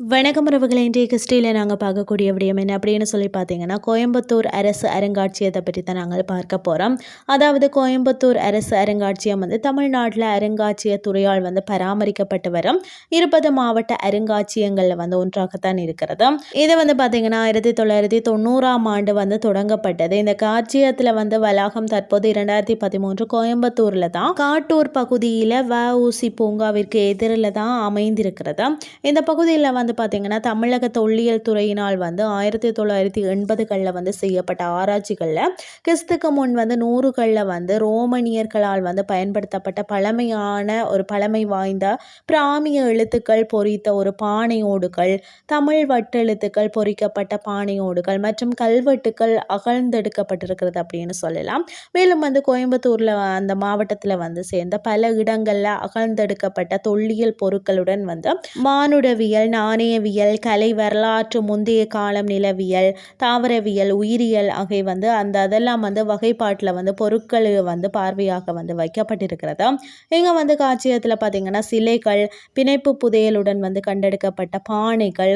வணக்கம் உறவுகளை இன்றைய கிறிஸ்டியில் நாங்கள் பார்க்கக்கூடிய விடயம் என்ன அப்படின்னு சொல்லி பார்த்தீங்கன்னா கோயம்புத்தூர் அரசு அருங்காட்சியகத்தை பற்றி தான் நாங்கள் பார்க்க போகிறோம் அதாவது கோயம்புத்தூர் அரசு அருங்காட்சியகம் வந்து தமிழ்நாட்டில் அருங்காட்சியக துறையால் வந்து பராமரிக்கப்பட்டு வரும். இருபது மாவட்ட அருங்காட்சியங்களில் வந்து ஒன்றாகத்தான் இருக்கிறது. இது வந்து பார்த்தீங்கன்னா ஆயிரத்தி தொள்ளாயிரத்தி தொண்ணூறாம் ஆண்டு வந்து தொடங்கப்பட்டது. இந்த காட்சியகத்தில் வந்து வளாகம் தற்போது இரண்டாயிரத்தி பதிமூன்று கோயம்புத்தூரில் தான் காட்டூர் பகுதியில் வ ஊசி பூங்காவிற்கு எதிரில் தான் அமைந்திருக்கிறது. இந்த பகுதியில் வந்து வந்து பார்த்திங்கன்னா தமிழக தொல்லியல் துறையினால் வந்து ஆயிரத்தி தொள்ளாயிரத்தி எண்பதுகளில் வந்து செய்யப்பட்ட ஆராய்ச்சிகளில் கிறிஸ்துக்கு முன் வந்து நூறுகளில் வந்து ரோமனியர்களால் வந்து பயன்படுத்தப்பட்ட பழமையான ஒரு பழமை வாய்ந்த பிராமிய எழுத்துக்கள் பொறித்த ஒரு பானையோடுகள் தமிழ் வட்டெழுத்துக்கள் பொறிக்கப்பட்ட பானையோடுகள் மற்றும் கல்வெட்டுக்கள் அகழ்ந்தெடுக்கப்பட்டிருக்கிறது அப்படின்னு சொல்லலாம். மேலும் வந்து கோயம்புத்தூரில் அந்த மாவட்டத்தில் வந்து சேர்ந்த பல இடங்களில் அகழ்ந்தெடுக்கப்பட்ட தொல்லியல் பொருட்களுடன் வந்து மானுடவியல் நாணயவியல் கலை வரலாற்று முந்தைய காலம் நிலவியல் தாவரவியல் உயிரியல் ஆகிய வந்து அந்த அதெல்லாம் வந்து வகைப்பாட்டில் வந்து பொருட்கள் வந்து பார்வையாக வந்து வைக்கப்பட்டிருக்கிறது. இங்கே வந்து காட்சியத்தில் பார்த்திங்கன்னா சிலைகள் பிணைப்பு புதையலுடன் வந்து கண்டெடுக்கப்பட்ட பானைகள்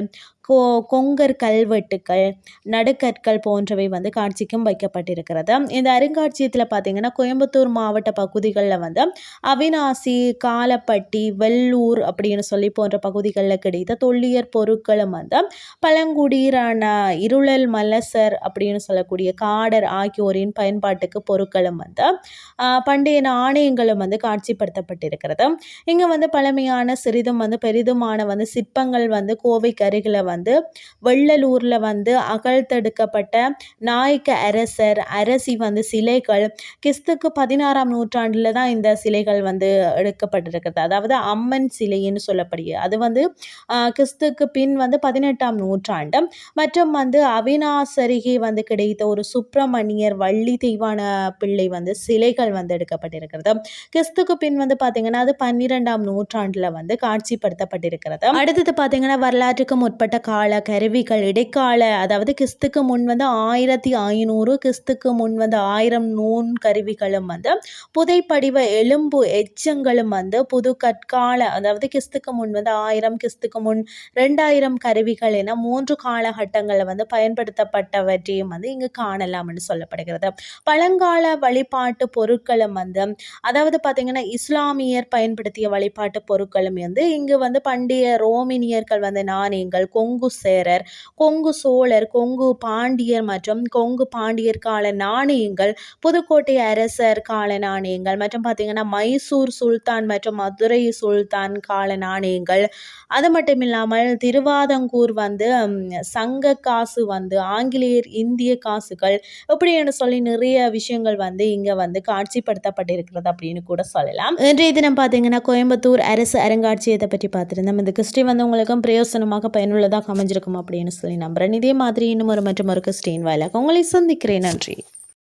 கோ கொங்கர் கல்வெட்டுக்கள் நடுக்கற்கள் போன்றவை வந்து காட்சிக்கும் வைக்கப்பட்டிருக்கிறது. இந்த அருங்காட்சியகத்தில் பார்த்திங்கன்னா கோயம்புத்தூர் மாவட்ட பகுதிகளில் வந்து அவினாசி காலப்பட்டி வெள்ளூர் அப்படின்னு சொல்லி போன்ற பகுதிகளில் கிடைத்த தொல்லியற் பொருட்களும் வந்து பழங்குடியிரான இருளல் மலசர் அப்படின்னு சொல்லக்கூடிய காடர் ஆகியோரின் பயன்பாட்டுக்கு பொருட்களும் வந்து பண்டைய நாணயங்களும் வந்து காட்சிப்படுத்தப்பட்டிருக்கிறது. இங்கே வந்து பழமையான சிறிதும் வந்து பெரிதுமான வந்து சிற்பங்கள் வந்து கோவை கருகில் வந்து வந்து வெள்ளலூரில் வந்து அகழ்த்தெடுக்கப்பட்ட நாயக்க அரசர் அரசி வந்து சிலைகள் கிறிஸ்துக்கு பதினாறாம் நூற்றாண்டில் தான் இந்த சிலைகள் வந்து எடுக்கப்பட்டிருக்கிறது. அதாவது அம்மன் சிலைன்னு சொல்லப்படுகிறது. அது வந்து கிறிஸ்துக்கு பின் வந்து பதினெட்டாம் நூற்றாண்டு. மற்றும் வந்து அவினாசரிகை வந்து கிடைத்த ஒரு சுப்பிரமணியர் வள்ளி தெய்வான பிள்ளை வந்து சிலைகள் வந்து எடுக்கப்பட்டிருக்கிறது. கிறிஸ்துக்கு பின் வந்து பார்த்தீங்கன்னா அது பன்னிரெண்டாம் நூற்றாண்டில் வந்து காட்சிப்படுத்தப்பட்டிருக்கிறது. அடுத்தது பார்த்தீங்கன்னா வரலாற்றுக்கு முற்பட்ட கால கருவிகள் இடைக்கால அதாவது கிறிஸ்துக்கு முன் வந்து ஆயிரத்தி ஐநூறு கிறிஸ்துக்கு முன் வந்து ஆயிரம் நூன் கருவிகளும் வந்து புதைப்படிவ எலும்பு எச்சங்களும் வந்து புது கற்கால அதாவது கிறிஸ்துக்கு முன் வந்து ஆயிரம் கிறிஸ்துக்கு முன் ரெண்டாயிரம் கருவிகள் என மூன்று காலகட்டங்களில் வந்து பயன்படுத்தப்பட்டவற்றையும் வந்து இங்கு காணலாம்னு சொல்லப்படுகிறது. பழங்கால வழிபாட்டு பொருட்களும் வந்து அதாவது பார்த்தீங்கன்னா இஸ்லாமியர் பயன்படுத்திய வழிபாட்டு பொருட்களும் வந்து இங்கு வந்து பண்டைய ரோமினியர்கள் வந்து நாணயங்கள் கொங்கு கொங்கு சேரர் கொங்கு சோழர் கொங்கு பாண்டியர் மற்றும் கொங்கு பாண்டியர் கால நாணயங்கள் புதுக்கோட்டை அரசர் கால நாணயங்கள் மற்றும் பார்த்திங்கன்னா மைசூர் சுல்தான் மற்றும் மதுரை சுல்தான் கால நாணயங்கள். அது மட்டும் இல்லாமல் திருவாதங்கூர் வந்து சங்க காசு வந்து ஆங்கிலேயர் இந்திய காசுகள் இப்படின்னு சொல்லி நிறைய விஷயங்கள் வந்து இங்கே வந்து காட்சிப்படுத்தப்பட்டிருக்கிறது அப்படின்னு கூட சொல்லலாம். இன்றைய தினம் பார்த்தீங்கன்னா கோயம்புத்தூர் அரசு அருங்காட்சியகத்தை பற்றி பார்த்துருந்தோம். இந்த கிறிஸ்டி வந்து உங்களுக்கும் பிரயோசனமாக பயனுள்ளதாக அமைஞ்சிருக்கும் அப்படின்னு சொல்லி நம்புகிறேன் இதே மாதிரி இன்னும் ஒரு மற்றும் ஒரு கிறிஸ்டின் வாயிலாக உங்களை சந்திக்கிறேன். நன்றி.